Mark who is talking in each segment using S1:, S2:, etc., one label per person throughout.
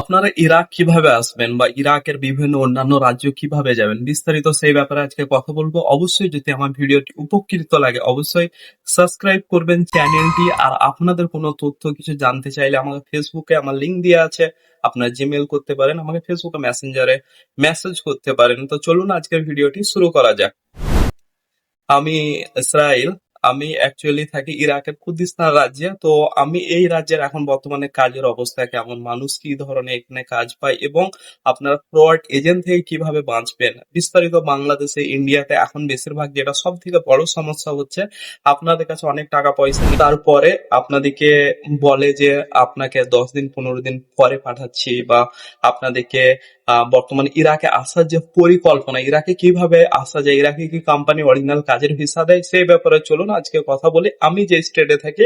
S1: আপনারা ইরাক কীভাবে আসবেন বা ইরাকের বিভিন্ন অন্যান্য রাজ্য কীভাবে যাবেন, বিস্তারিত সেই ব্যাপারে আজকে কথা বলব। অবশ্যই যদি আমার ভিডিওটি উপকৃত লাগে, অবশ্যই সাবস্ক্রাইব করবেন চ্যানেলটি আর আপনাদের কোনো তথ্য, কিছু জানতে চাইলে আমাকে ফেসবুকে আমার লিঙ্ক দেওয়া আছে, আপনারা জিমেল করতে পারেন, আমাকে ফেসবুকে মেসেঞ্জারে মেসেজ করতে পারেন। তো চলুন আজকের ভিডিওটি শুরু করা যাক। আমি ইসরায়েল আমি অ্যাকচুয়ালি থাকি ইরাকের কুর্দিস্তান রাজ্যে। তো আমি এই রাজ্যের এখন বর্তমানে কাজের অবস্থা কেমন? মানুষ কি ধরনের এখানে কাজ পায় এবং আপনারা ফ্রড এজেন্ট থেকে কীভাবে বাঁচবেন? বিস্তারিত বাংলাদেশে, ইন্ডিয়াতে এখন বেশিরভাগ যেটা সব থেকে বড় সমস্যা হচ্ছে, আপনাদের কাছে অনেক টাকা পয়সা তারপরে আপনাদেরকে বলে যে আপনাকে দশ দিন, পনেরো দিন পরে পাঠাচ্ছি বা আপনাদেরকে বর্তমানে ইরাকে আসার যে পরিকল্পনা, ইরাকে কীভাবে আসা যায়, ইরাকে কি কোম্পানি অরিজিনাল কাজের ভিসা দেয়, সেই ব্যাপারে চলুন আজকে কথা বলি। আমি যে স্টেটে থাকি,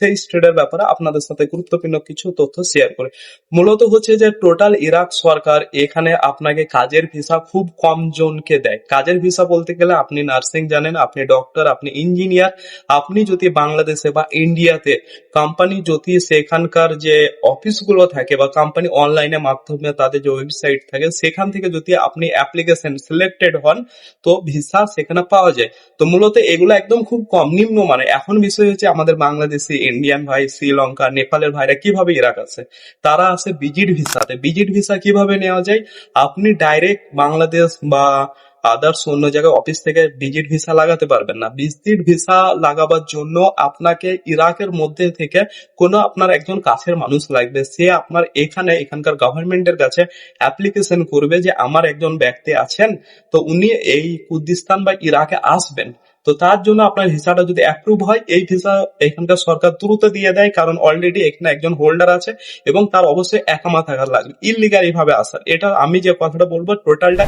S1: সেই স্টেটের ব্যাপারে আপনাদের সাথে গুরুত্বপূর্ণ কিছু তথ্য শেয়ার করি। মূলত হচ্ছে যে টোটাল ইরাক সরকার এখানে আপনাকে কাজের ভিসা খুব কম জনকে দেয়। কাজের ভিসা বলতে গেলে আপনি নার্সিং জানেন, আপনি ডক্টর আপনি ইঞ্জিনিয়ার আপনি যদি বাংলাদেশে বা ইন্ডিয়াতে কোম্পানি যদি সেখানকার যে অফিসগুলো থাকে বা কোম্পানি অনলাইনে মাধ্যমে তাদের যে ওয়েবসাইট থাকে সেখান থেকে যদি আপনি অ্যাপ্লিকেশন সিলেক্টেড হন, তো ভিসা সেখানে পাওয়া যায়। তো মূলত এগুলো একদম খুব কম, নিম্ন মানে। এখন বিষয় হচ্ছে আমাদের বাংলাদেশি ইন্ডিয়ান ভাই, শ্রীলঙ্কা, নেপালের ভাইরা কীভাবে ইরাক আছে? তারা আছে বিজিট ভিসাতে বিজিট ভিসা কীভাবে নেওয়া যায়? আপনি ডাইরেক্ট বাংলাদেশ বা আদার্স অন্য জায়গায় অফিস থেকে ডিজিট ভিসা লাগাতে পারবেন না। ডিজিট ভিসা লাগাবার জন্য আপনাকে ইরাকের মধ্যে থেকে কোনো আপনার একজন কাছের মানুষ লাগবে। সে আপনার এখানে, এখানকার গভর্নমেন্টের কাছে অ্যাপ্লিকেশন করবে যে আমার একজন ব্যক্তি আছেন, তো উনি এই কুর্দিস্তান বা ইরাকে আসবেন। তো তার জন্য আপনার ভিসাটা যদি অ্যাপ্রুভ হয়, এই ভিসা এখানকার সরকার দ্রুত দিয়ে দেয়, কারণ অলরেডি এখানে একজন হোল্ডার আছে এবং তার অবশ্যই একামা থাকার লাগবে ইলিগালি ভাবে আসার। এটা আমি যে কথাটা বলব টোটালটা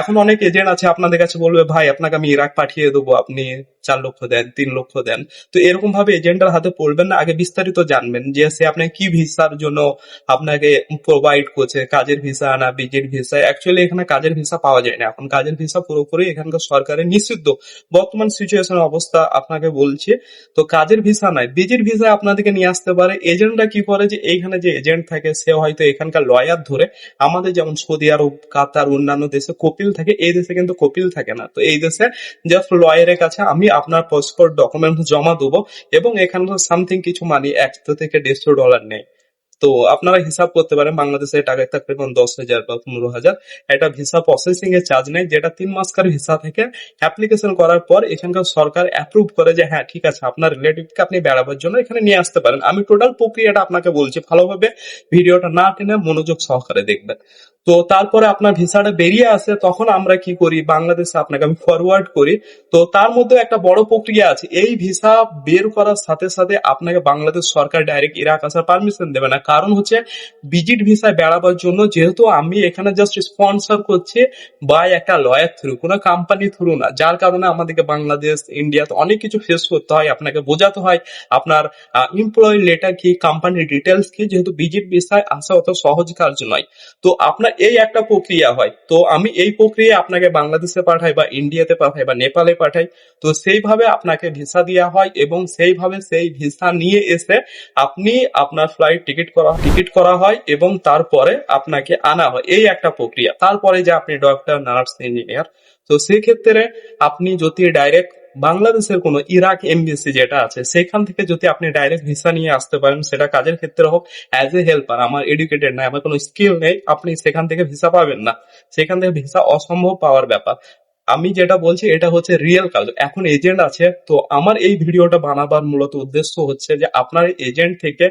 S1: এখন অনেক এজেন্ট আছে আপনাদের কাছে বলবে, ভাই, আপনাকে আমি ইরাক পাঠিয়ে দেবো, আপনি চার লক্ষ দেন, তিন লক্ষ দেন। তো এরকম ভাবে এজেন্টের হাতে পড়বেন না, আগে বিস্তারিত জানবেন যে সে আপনাকে কি ভিসার জন্য আপনাকে প্রোভাইড করছে, কাজের ভিসা না বিজের ভিসা। অ্যাকচুয়ালি এখানে কাজের ভিসা পাওয়া যায় না। এখন কাজের ভিসা পুরোপুরি এখানকার সরকারের নিষিদ্ধ। বর্তমান সিচুয়েশন অবস্থা আপনাকে বলছি। তো কাজের ভিসা নাই? বিজির ভিসা আপনাদেরকে নিয়ে আসতে পারে। এজেন্টরা কি করে যে এইখানে যে এজেন্ট থাকে, সে হয়তো এখানকার লয়ার ধরে আমাদের যেমন সৌদি আরব, কাতার, অন্যান্য দেশে কপিল থাকে, এই দেশে কিন্তু কপিল থাকে না। তো এই দেশে জাস্ট লয়ারের কাছে আমি আপনার পাসপোর্ট ডকুমেন্ট জমা দেবো এবং এখানে সামথিং কিছু মানি একশো থেকে দেড়শো ডলার নেই। তো আপনারা হিসাব করতে পারেন, বাংলাদেশে টাকা তকরিবান দশ হাজার বা পনেরো হাজার। এটা ভিসা প্রসেসিং এর চার্জ নেই, যেটা তিন মাসকার ভিসা থেকে অ্যাপ্লিকেশন করার পর এখানকার সরকার অ্যাপ্রুভ করে যে হ্যাঁ ঠিক আছে, আপনার রিলেটিভকে আপনি বেড়াবার জন্য এখানে নিয়ে আসতে পারেন। আমি টোটাল প্রক্রিয়াটা আপনাকে বলছি, ভালোভাবে ভিডিওটা না টেনে মনোযোগ সহকারে দেখবেন। তো তারপরে আপনার ভিসাটা বেরিয়ে আসে, তখন আমরা কি করি? বাংলাদেশে আপনাকে আমি ফরওয়ার্ড করি। তো তার মধ্যে একটা বড় প্রক্রিয়া আছে। এই ভিসা বের করার সাথে সাথে আপনাকে বাংলাদেশ সরকার ডাইরেক্ট ইরাক আসার পারমিশন দেবে না। কারণ হচ্ছে ভিজিট ভিসায় বেড়াবার জন্য যেহেতু আমি এখানে জাস্ট স্পন্সর করছি বা একটা লয়ার থ্রু কোনো কোম্পানি থ্রু না। যার কারণে আমাদেরকে বাংলাদেশ ইন্ডিয়াতে অনেক কিছু ফেস করতে হয়, আপনাকে বোঝাতে হয়। আপনার এমপ্লয়ি লেটার কি কোম্পানির ডিটেলস কি, যেহেতু ভিজিট ভিসায় আসা অত সহজ কাজ নয়। তো আপনার এই একটা প্রক্রিয়া হয়। তো আমি এই প্রক্রিয়া আপনাকে বাংলাদেশে পাঠাই বা ইন্ডিয়াতে পাঠাই বা নেপালে পাঠাই, তো সেইভাবে আপনাকে ভিসা দেওয়া হয় এবং সেইভাবে সেই ভিসা নিয়ে এসে আপনি আপনার ফ্লাইট টিকিট করা টিকিট করা হয় এবং তারপরে আপনাকে আনা হয়। এই একটা প্রক্রিয়া। তারপরে যে আপনি ডক্টর নার্স ইঞ্জিনিয়ার তো সেক্ষেত্রে আপনি যদি ডাইরেক্ট বাংলাদেশের কোনো ইরাক এমবিসি যেটা আছে, সেখান থেকে যদি আপনি ডাইরেক্ট ভিসা নিয়ে আসতে পারেন, সেটা কাজের ক্ষেত্রে হোক অ্যাজ এ হেল্পার আমার এডুকেটেড নাই, আমার কোনো স্কিল নেই, আপনি সেখান থেকে ভিসা পাবেন না। সেখান থেকে ভিসা অসম্ভব পাওয়ার ব্যাপার। আমি যেটা বলছি, এটা হচ্ছে রিয়েল কাজ। এখন এজেন্ট আছে, তো আমার এই ভিডিওটা বানাবার মূলত উদ্দেশ্য হচ্ছে যে আপনার এজেন্ট থেকে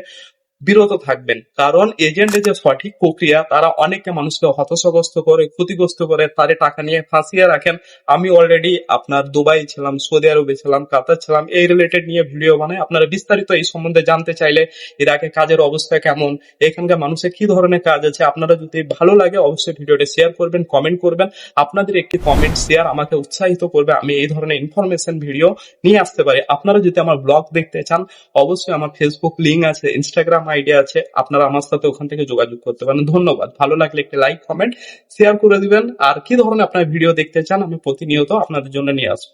S1: বিরত থাকবেন। কারণ এজেন্টের যে সঠিক প্রক্রিয়া, তারা অনেকে মানুষকে হতাশাগ্রস্ত করে, ক্ষতিগ্রস্ত করে তারে টাকা নিয়ে ফাঁসিয়ে রাখেন। আমি অলরেডি আপনার দুবাই ছিলাম, সৌদি আরবে ছিলাম, কাতার ছিলাম, এই রিলেটেড নিয়ে ভিডিও বানাই। আপনারা বিস্তারিত এই সম্বন্ধে জানতে চাইলে ইরাকে কাজের অবস্থা কেমন, এখানকার মানুষের কি ধরনের কাজ আছে, আপনারা যদি ভালো লাগে অবশ্যই ভিডিওটা শেয়ার করবেন কমেন্ট করবেন। আপনাদের একটি কমেন্ট শেয়ার আমাকে উৎসাহিত করবে, আমি এই ধরনের ইনফরমেশন ভিডিও নিয়ে আসতে পারি। আপনারা যদি আমার ব্লগ দেখতে চান, অবশ্যই আমার ফেসবুক লিঙ্ক আছে ইনস্টাগ্রাম আইডিয়া আছে, আপনারা আমার সাথে ওখান থেকে যোগাযোগ করতে পারেন। ধন্যবাদ। ভালো লাগলে একটি লাইক কমেন্ট শেয়ার করে দিবেন। আর কি ধরনের আপনার ভিডিও দেখতে চান, আমি প্রতিনিয়ত আপনাদের জন্য নিয়ে আসব।